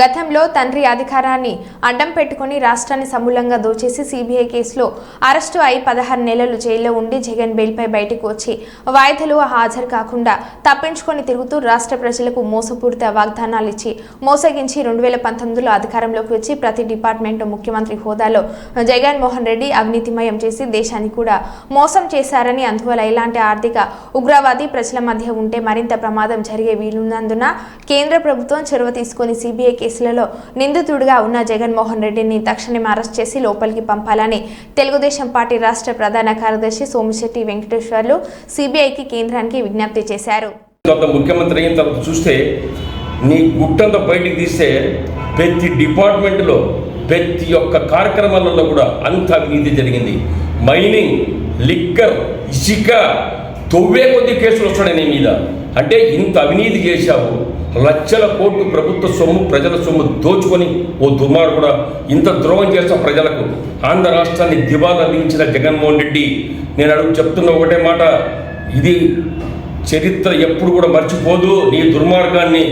గతంలో తండ్రి అధికారాన్ని అడ్డం పెట్టుకుని రాష్ట్రాన్ని సమూలంగా దోచేసి సీబీఐ కేసులో అరెస్టు అయి పదహారు నెలలు జైల్లో ఉండి జగన్ బెయిల్పై బయటకు వచ్చి వాయిదాలు హాజరు కాకుండా తప్పించుకొని తిరుగుతూ రాష్ట్ర ప్రజలకు మోసపూరిత వాగ్దానాలు ఇచ్చి మోసగించి రెండు వేల పంతొమ్మిదిలో అధికారంలోకి వచ్చి ప్రతి డిపార్ట్మెంట్ ముఖ్యమంత్రి హోదాలో జగన్మోహన్ రెడ్డి అవినీతిమయం చేసి దేశాన్ని కూడా మోసం చేశారని అందువల్ల ఇలాంటి ఆర్థిక ఉగ్రవాది ప్రజల మధ్య ఉంటే మరింత ప్రమాదం జరిగే వీలున్నందున కేంద్ర ప్రభుత్వం చొరవ తీసుకుని సిబిఐ కేసులలో నిందితుడిగా ఉన్న జగన్మోహన్ రెడ్డిని తక్షణమే అరెస్ట్ చేసి లోపలికి పంపాలని తెలుగుదేశం పార్టీ రాష్ట్ర ప్రధాన కార్యదర్శి సోమిశెట్టి వెంకటేశ్వర్లు సిబిఐకి కేంద్రానికి విజ్ఞప్తి చేశారు. తర్వాత ముఖ్యమంత్రి అయిన తర్వాత చూస్తే నీ గుట్టంతా బయటికి తీస్తే ప్రతి డిపార్ట్మెంట్లో ప్రతి ఒక్క కార్యక్రమాలలో కూడా అంత అవినీతి జరిగింది. మైనింగ్ లిక్కర్ ఇసుక తొవ్వే కొద్ది కేసులు వస్తున్నాయి నీ మీద. అంటే ఇంత అవినీతి చేశావు. లక్షల కోట్లు ప్రభుత్వ సొమ్ము ప్రజల సొమ్ము దోచుకొని ఓ దుర్మార్గుడు కూడా ఇంత ద్రోహం చేస్తా ప్రజలకు ఆంధ్ర రాష్ట్రాన్ని దివాలా అందించిన జగన్మోహన్ రెడ్డి నేను అడుగు చెప్తున్న ఒకటే మాట ఇది చరిత్ర ఎప్పుడు కూడా మర్చిపోదు. నీ దుర్మార్గాన్ని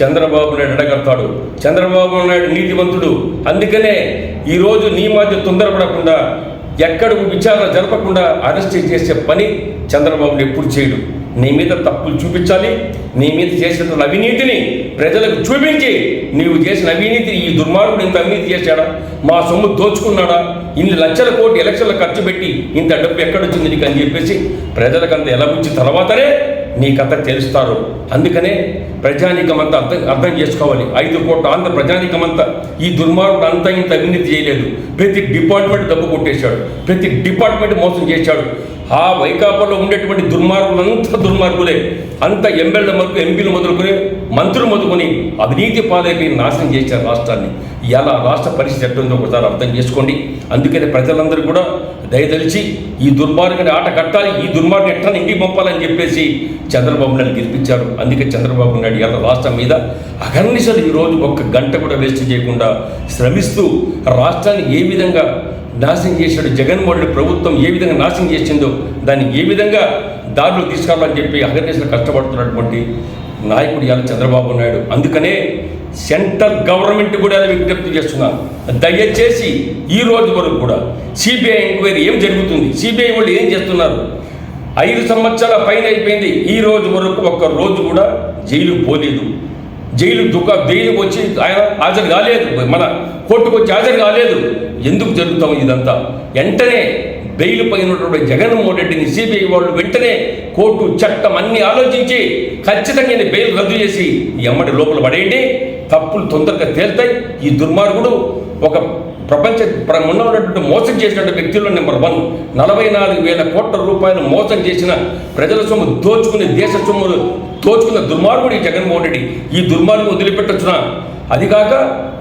చంద్రబాబు నాయుడు అడగడతాడు చంద్రబాబు నాయుడు నీతివంతుడు అందుకనే ఈరోజు నీ మధ్య తొందరపడకుండా ఎక్కడ విచారణ జరపకుండా అరెస్ట్ చేసే పని చంద్రబాబుని ఎప్పుడు చేయడు. నీ మీద తప్పులు చూపించాలి. నీ మీద చేసిన అవినీతిని ప్రజలకు చూపించి నీవు చేసిన అవినీతిని ఈ దుర్మార్గుడు ఇంత అవినీతి చేశాడా? మా సొమ్ము దోచుకున్నాడా? ఇన్ని లక్షల కోటి ఎలక్షన్లు ఖర్చు పెట్టి ఇంత డబ్బు ఎక్కడొచ్చింది నీకు అని చెప్పేసి ప్రజలకు అంత వచ్చిన తర్వాతనే నీ కథ తెలుస్తారు. అందుకనే ప్రజానికమంతా అర్థం అర్థం చేసుకోవాలి. ఐదు కోట్ల ఆంధ్ర ప్రజానికమంతా ఈ దుర్మార్గుడు అంతా ఇంత అవినీతి చేయలేదు. ప్రతి డిపార్ట్మెంట్ డబ్బు కొట్టేశాడు. ప్రతి డిపార్ట్మెంట్ మోసం చేశాడు. ఆ వైకాపాలో ఉండేటువంటి దుర్మార్గులంతా దుర్మార్గులే. అంత ఎమ్మెల్యే మొదలు ఎంపీలు మొదలుకొని మంత్రులు మొదలుకొని అవినీతి పాలైపోయి నాశనం చేశారు రాష్ట్రాన్ని. ఇలా రాష్ట్ర పరిస్థితి ఎట్టుందో ఒకసారి అర్థం చేసుకోండి. అందుకని ప్రజలందరూ కూడా దయదలిచి ఈ దుర్మార్గుని ఆట కట్టాలి ఈ దుర్మార్గం ఎట్లా ఇంటికి పంపాలని చెప్పేసి చంద్రబాబు నాయుడు గెలిపించారు. అందుకే చంద్రబాబు నాయుడు ఇలా రాష్ట్రం మీద అగర్నిశలు ఈరోజు ఒక్క గంట కూడా వేస్ట్ చేయకుండా శ్రమిస్తూ రాష్ట్రాన్ని ఏ విధంగా నాశనం చేశాడు జగన్మోహన్ రెడ్డి ప్రభుత్వం ఏ విధంగా నాశనం చేసిందో దాన్ని ఏ విధంగా దారిలో తీసుకురావాలని చెప్పి అగర్నిశలు కష్టపడుతున్నటువంటి నాయకుడు ఇవాళ చంద్రబాబు నాయుడు. అందుకనే సెంట్రల్ గవర్నమెంట్ కూడా అది విజ్ఞప్తి చేస్తున్నాను దయచేసి ఈ రోజు వరకు కూడా సిబిఐ ఎంక్వైరీ ఏం జరుగుతుంది? సిబిఐ వాళ్ళు ఏం చేస్తున్నారు? ఐదు సంవత్సరాల పైన అయిపోయింది. ఈ రోజు వరకు ఒక్క రోజు కూడా జైలు పోలేదు. జైలు దుఃఖ జైలుకి వచ్చి ఆయన హాజరు కాలేదు. మన కోర్టుకు వచ్చి హాజరు కాలేదు. ఎందుకు జరుగుతాం ఇదంతా? వెంటనే బెయిల్ పైన జగన్మోహన్ రెడ్డిని సిబిఐ వాళ్ళు వెంటనే కోర్టు చట్టం అన్ని ఆలోచించి ఖచ్చితంగా బెయిల్ రద్దు చేసి ఈ అమ్మడి లోపల పడేయండి. తప్పులు తొందరగా తేల్తాయి. ఈ దుర్మార్గుడు ఒక ప్రపంచ ఉన్నటువంటి మోసం చేసినటువంటి వ్యక్తుల్లో నెంబర్ వన్. నలభై నాలుగు వేల కోట్ల రూపాయలు మోసం చేసిన ప్రజల సొమ్ము దోచుకుని దేశ సొమ్ములు దోచుకున్న దుర్మార్గుడు ఈ జగన్మోహన్ రెడ్డి. ఈ దుర్మార్గం వదిలిపెట్టొచ్చునా? అది కాక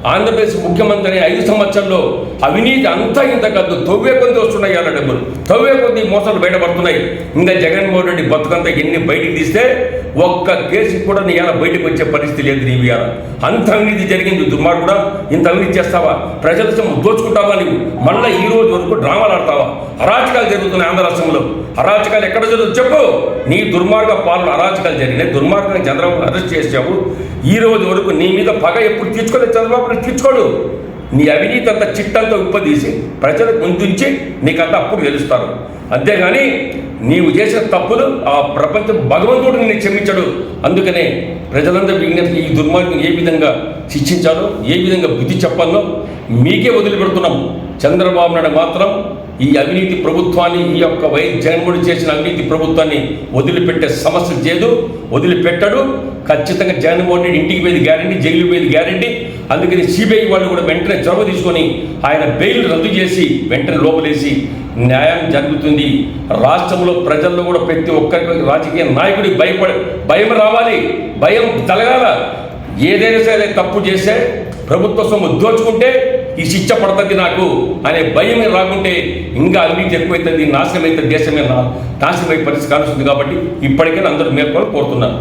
ఆంధ్రప్రదేశ్ ముఖ్యమంత్రి ఐదు సంవత్సరాల్లో అవినీతి అంతా ఇంత కాదు. తవ్వే కొద్ది వస్తున్నాయి అలా డబ్బులు. తవ్వే కొద్ది మోసాలు బయటపడుతున్నాయి. ఇంకా జగన్మోహన్ రెడ్డి బతుకంతా ఎన్ని బయటికి తీస్తే ఒక్క కేసు కూడా నీ ఇలా బయటకు వచ్చే పరిస్థితి లేదు నీవు ఇవాళ అంత అవినీతి జరిగింది. దుర్మార్గుడా ఇంత అవినీతి చేస్తావా? ప్రజల సొమ్ము దోచుకుంటావా నీవు? మళ్ళీ ఈ రోజు వరకు డ్రామాలు ఆడతావా? అరాచకాలు జరుగుతున్నాయి ఆంధ్ర రాష్ట్రంలో. అరాచకాలు ఎక్కడ జరుగుతుంది చెప్పు. నీ దుర్మార్గ పాలన అరాచకాలు జరిగినాయి. దుర్మార్గంగా చంద్రబాబు అరెస్ట్ చేసావు ఈ రోజు వరకు నీ మీద పగ ఎప్పుడు తీర్చుకోలేదు చంద్రబాబు. తీర్చుకోడు. నీ అవినీతి అంతా చిట్టంతా ఉప్పదీసి ప్రజలకు ముందుంచి నీకంతా అప్పుడు తెలుస్తారు అంతేగాని నీవు చేసిన తప్పులు ఆ ప్రపంచం భగవంతుడు నిన్ను క్షమించడు. అందుకనే ప్రజలందరూ విజ్ఞప్తి ఈ దుర్మార్గం ఏ విధంగా శిక్షించాలో ఏ విధంగా బుద్ధి చెప్పాలో మీకే వదిలిపెడుతున్నాం. చంద్రబాబు నాయుడు మాత్రం ఈ అవినీతి ప్రభుత్వాన్ని ఈ యొక్క వైఎస్ జగన్మోహన్ చేసిన అవినీతి ప్రభుత్వాన్ని వదిలిపెట్టే సమస్య చేయదు వదిలిపెట్టడు. ఖచ్చితంగా జగన్మోహన్ రెడ్డి ఇంటికి పోయేది గ్యారంటీ జైలు పోయేది గ్యారంటీ. అందుకని సిబిఐ వాళ్ళు కూడా వెంటనే చొరవ తీసుకొని ఆయన బెయిల్ రద్దు చేసి వెంటనే లోపలేసి న్యాయం జరుగుతుంది. రాష్ట్రంలో ప్రజల్లో కూడా ప్రతి ఒక్కరికి రాజకీయ నాయకుడికి భయపడ భయం రావాలి భయం తలగాల ఏదైనా సరే తప్పు చేస్తే ప్రభుత్వ సొమ్ము దోచుకుంటే ఈ శిక్ష పడుతుంది నాకు అనే భయం రాకుంటే ఇంకా అవినీతి ఎక్కువైతుంది నాశనం అవుతుంది దేశమే నా నాశనమై పరిస్థితి కానుస్తుంది కాబట్టి ఇప్పటికైనా అందరూ మేల్కొని కోరుతున్నాను.